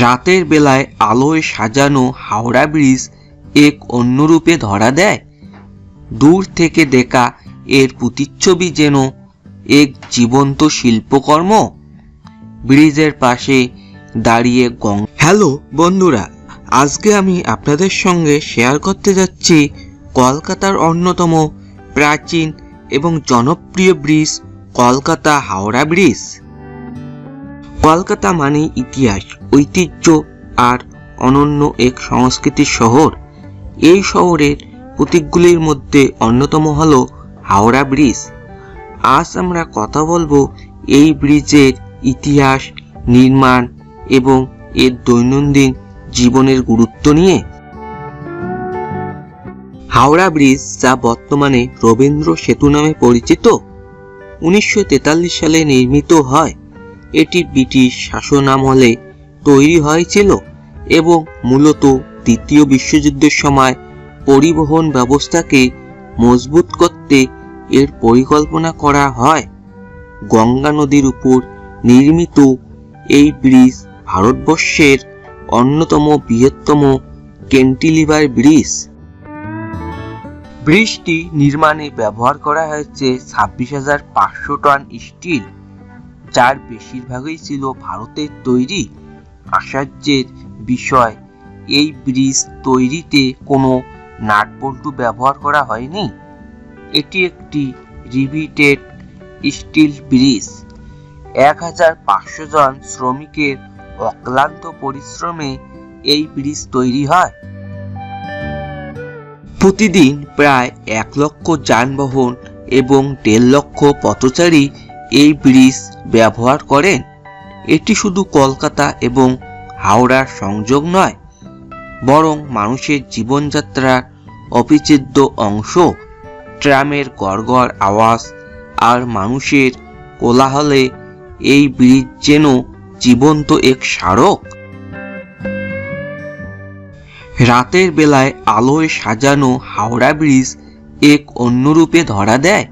রাতের বেলায় আলোয় সাজানো হাওড়া ব্রিজ এক অন্য রূপে ধরা দেয়। দূর থেকে দেখা এর প্রতিচ্ছবি যেন এক জীবন্ত শিল্পকর্ম। ব্রিজের পাশে দাঁড়িয়ে গং হ্যালো, বন্ধুরা, আজকে আমি আপনাদের সঙ্গে শেয়ার করতে যাচ্ছি কলকাতার অন্যতম প্রাচীন এবং জনপ্রিয় ব্রিজ কলকাতা হাওড়া ব্রিজ। কলকাতা মানে ইতিহাস, ঐতিহ্য আর অনন্য এক সংস্কৃতির শহর। এই শহরের প্রতীকগুলির মধ্যে অন্যতম হল হাওড়া ব্রিজ। আজ আমরা কথা বলব এই ব্রিজের ইতিহাস, নির্মাণ এবং এর দৈনন্দিন জীবনের গুরুত্ব নিয়ে। হাওড়া ব্রিজ যা বর্তমানে রবীন্দ্র সেতু নামে পরিচিত, উনিশশো তেতাল্লিশ সালে নির্মিত হয়। এটি ব্রিটিশ শাসনামলে তৈরি হয়েছিল এবং মূলত দ্বিতীয় বিশ্বযুদ্ধের সময় পরিবহন ব্যবস্থাকে মজবুত করতে এর পরিকল্পনা করা হয়। গঙ্গা নদীর উপর নির্মিত এই ব্রিজ ভারতবর্ষের অন্যতম বৃহত্তম ক্যান্টিলিভার ব্রিজ। ব্রিজটি নির্মাণে ব্যবহার করা হয়েছে ছাব্বিশ হাজার পাঁচশো টন স্টিল। যার বেশিরভাগই ছিল ভারতের তৈরি। আশ্চর্যের বিষয়, এই ব্রিজ তৈরিতে কোনো নাটবল্টু ব্যবহার করা হয়নি। এটি একটি রিভিটেড স্টিল ব্রিজ। এক হাজার পাঁচশো জন শ্রমিকের অক্লান্ত পরিশ্রমে এই ব্রিজ তৈরি হয়। প্রতিদিন প্রায় এক লক্ষ যানবাহন এবং দেড় লক্ষ পথচারী এই ব্রিজ ব্যবহার করেন? এটি শুধু কলকাতা এবং হাওড়ার সংযোগ নয়, বরং মানুষের জীবনযাত্রার অবিচ্ছেদ্য অংশ। ট্রামের গড়গড় আওয়াজ আর মানুষের কোলাহলে এই ব্রিজ যেন জীবন্ত এক স্মারক। রাতের বেলায় আলোয় সাজানো হাওড়া ব্রিজ এক অন্য রূপে ধরা দেয়।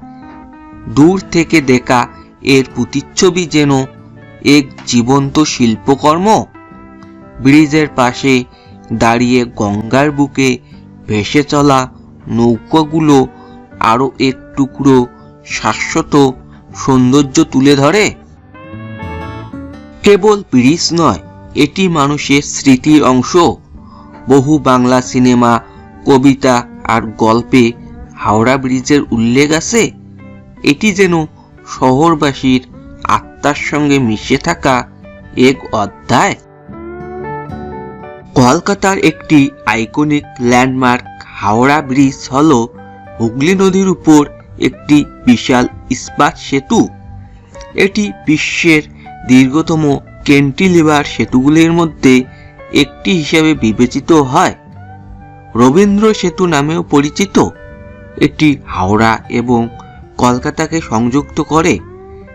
দূর থেকে দেখা এর প্রতিচ্ছবি যেন এক জীবন্ত শিল্পকর্ম। ব্রিজের পাশে দাঁড়িয়ে গঙ্গার বুকে ভেসে চলা নৌকাগুলো আরও এক টুকরো শাশ্বত সৌন্দর্য তুলে ধরে। কেবল ব্রিজ নয়, এটি মানুষের স্মৃতির অংশ। বহু বাংলা সিনেমা, কবিতা আর গল্পে হাওড়া ব্রিজের উল্লেখ আছে। এটি যেন শহরবাসীর আত্মার সঙ্গে মিশে থাকা এক অধ্যায়। কলকাতার একটি আইকনিক ল্যান্ডমার্ক হাওড়া ব্রিজ হল হুগলি নদীর উপর একটি বিশাল ইস্পাত সেতু। এটি বিশ্বের দীর্ঘতম ক্যান্টিলিভার সেতুগুলির মধ্যে একটি হিসেবে বিবেচিত হয়। রবীন্দ্র সেতু নামেও পরিচিত। এটি হাওড়া এবং কলকাতাকে সংযুক্ত করে,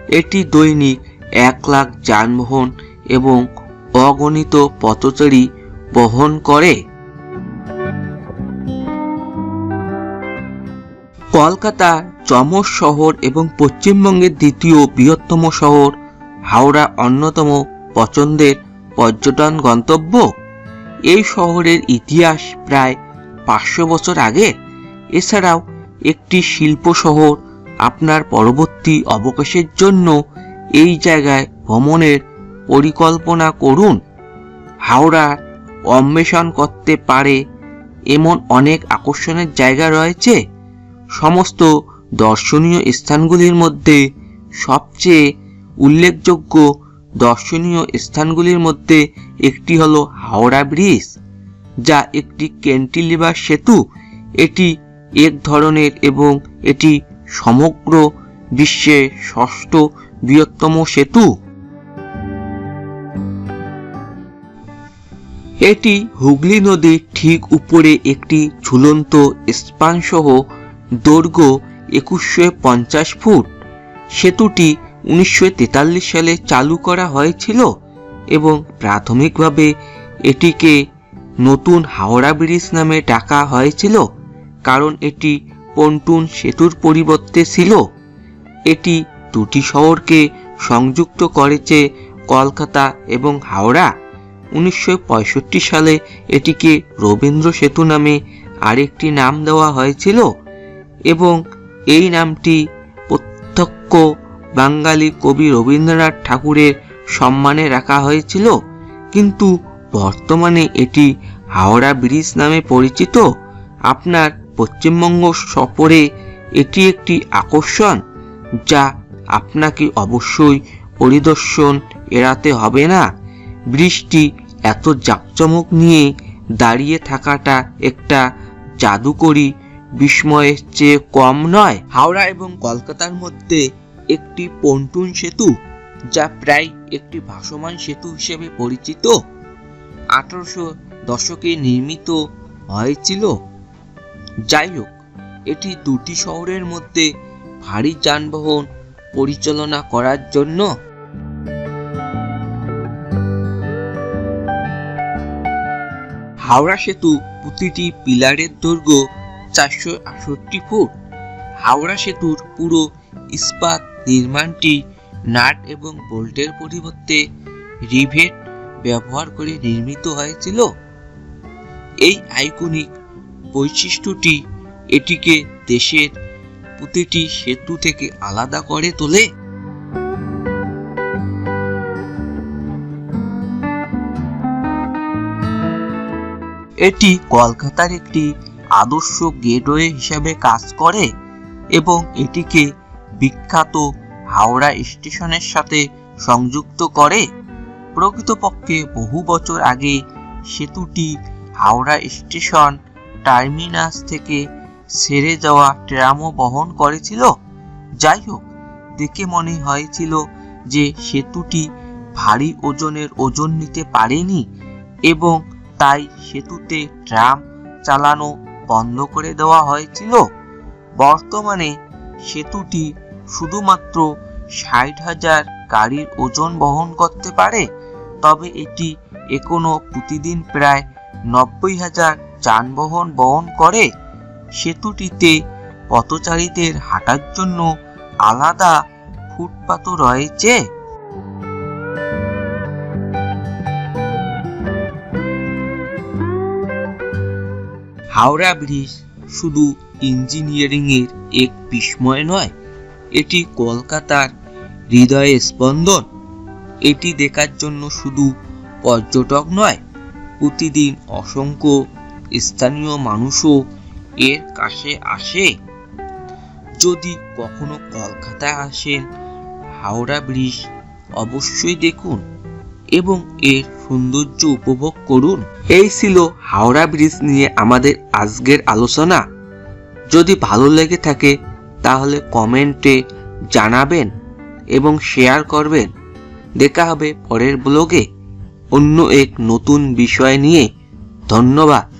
এটি দৈনিক এক লাখ যানবাহন এবং অগণিত পথচারী বহন করে। কলকাতা চমক শহর এবং পশ্চিমবঙ্গের দ্বিতীয় বৃহত্তম শহর, হাওড়া অন্যতম পছন্দের পর্যটন গন্তব্য। এই শহরের ইতিহাস প্রায় পাঁচশো বছর আগের এছাড়াও একটি শিল্প শহর আপনার পরবর্তী অবকাশের জন্য এই জায়গায় ভ্রমণের পরিকল্পনা করুন। হাওড়া অন্বেষণ করতে পারে এমন অনেক আকর্ষণের জায়গা রয়েছে। সমস্ত দর্শনীয় স্থানগুলির মধ্যে সবচেয়ে উল্লেখযোগ্য দর্শনীয় স্থানগুলির মধ্যে একটি হল হাওড়া ব্রিজ, যা একটি ক্যান্টিলিভার সেতু। এটি এক ধরনের এবং এটি সমগ্র বিশ্বের ষষ্ঠ বৃহত্তম সেতু। এটি হুগলি নদীর ঠিক উপরে একটি ঝুলন্ত স্পানসহ দৈর্ঘ্য একুশশো পঞ্চাশ ফুট। সেতুটি উনিশশো তেতাল্লিশ সালে চালু করা হয়েছিল এবং প্রাথমিকভাবে এটিকে নতুন হাওড়া ব্রিজ নামে ডাকা হয়েছিল, কারণ এটি পন্টুন সেতুর পরিবর্তে ছিল। এটি দুটি শহরকে সংযুক্ত করেছে কলকাতা এবং হাওড়া। উনিশশো পঁয়ষট্টি সালে এটিকে রবীন্দ্র সেতু নামে আরেকটি নাম দেওয়া হয়েছিল এবং এই নামটি প্রত্যক্ষ বাঙালি কবি রবীন্দ্রনাথ ঠাকুরের সম্মানে রাখা হয়েছিল। কিন্তু বর্তমানে এটি হাওড়া ব্রিজ নামে পরিচিত। আপনার পশ্চিমবঙ্গ সফরে এটি একটি আকর্ষণ যা আপনাকে অবশ্যই পরিদর্শন এড়াতে হবে না। বৃষ্টি এত জাঁকজমক নিয়ে দাঁড়িয়ে থাকাটা একটা জাদুকরী বিস্ময়ের চেয়ে কম নয়। হাওড়া এবং কলকাতার মধ্যে একটি পন্টুন সেতু, যা প্রায় একটি ভাসমান সেতু হিসেবে পরিচিত, আঠারোশো দশকে নির্মিত হয়েছিল। যাই হোক এটি দুটি শহরের মধ্যে ভারী যানবাহন পরিচালনা করার জন্য হাওড়া সেতু প্রতিটি পিলারের দৈর্ঘ্য চারশো আটষট্টি ফুট। হাওড়া সেতুর পুরো ইস্পাত নির্মাণটি নাট এবং বোল্টের পরিবর্তে রিভেট ব্যবহার করে নির্মিত হয়েছিল। এই আইকনিক বৈশিষ্ট্যটি এটিকে দেশের প্রতিটি সেতু থেকে আলাদা করে তোলে। এটি কলকাতার একটি আদর্শ গেটওয়ে হিসাবে কাজ করে এবং এটিকে বিখ্যাত হাওড়া স্টেশনের সাথে সংযুক্ত করে। প্রকৃতপক্ষে বহু বছর আগে সেতুটি হাওড়া স্টেশন টার্মিনাস থেকে সেরে যাওয়া ট্রামও বহন করেছিল। যাই হোক, দেখে মনে হয়েছিল যে সেতুটি ভারী ওজনের ওজন নিতে পারেনি এবং তাই সেতুতে ট্রাম চালানো বন্ধ করে দেওয়া হয়েছিল। বর্তমানে সেতুটি শুধুমাত্র ষাট হাজার গাড়ির ওজন বহন করতে পারে, তবে এটি এখনও প্রতিদিন প্রায় নব্বই হাজার যানবাহন বহন করে, সেতুটিতে পথচারীদের হাঁটার জন্য আলাদা ফুটপাতও রয়েছে। হাওড়া ব্রিজ শুধু ইঞ্জিনিয়ারিং এর এক বিস্ময় নয়, এটি কলকাতার হৃদয়ে স্পন্দন। এটি দেখার জন্য শুধু পর্যটক নয়, প্রতিদিন অসংখ্য স্থানীয় মানুষও এর কাছে আসে। যদি কখনো কলকাতায় আসেন, হাওড়া ব্রিজ অবশ্যই দেখুন এবং এর সৌন্দর্য উপভোগ করুন। এই ছিল হাওড়া ব্রিজ নিয়ে আমাদের আজকের আলোচনা। যদি ভালো লেগে থাকে, তাহলে কমেন্টে জানাবেন এবং শেয়ার করবেন। দেখা হবে পরের ব্লগে। অন্য এক নতুন বিষয় নিয়ে। ধন্যবাদ।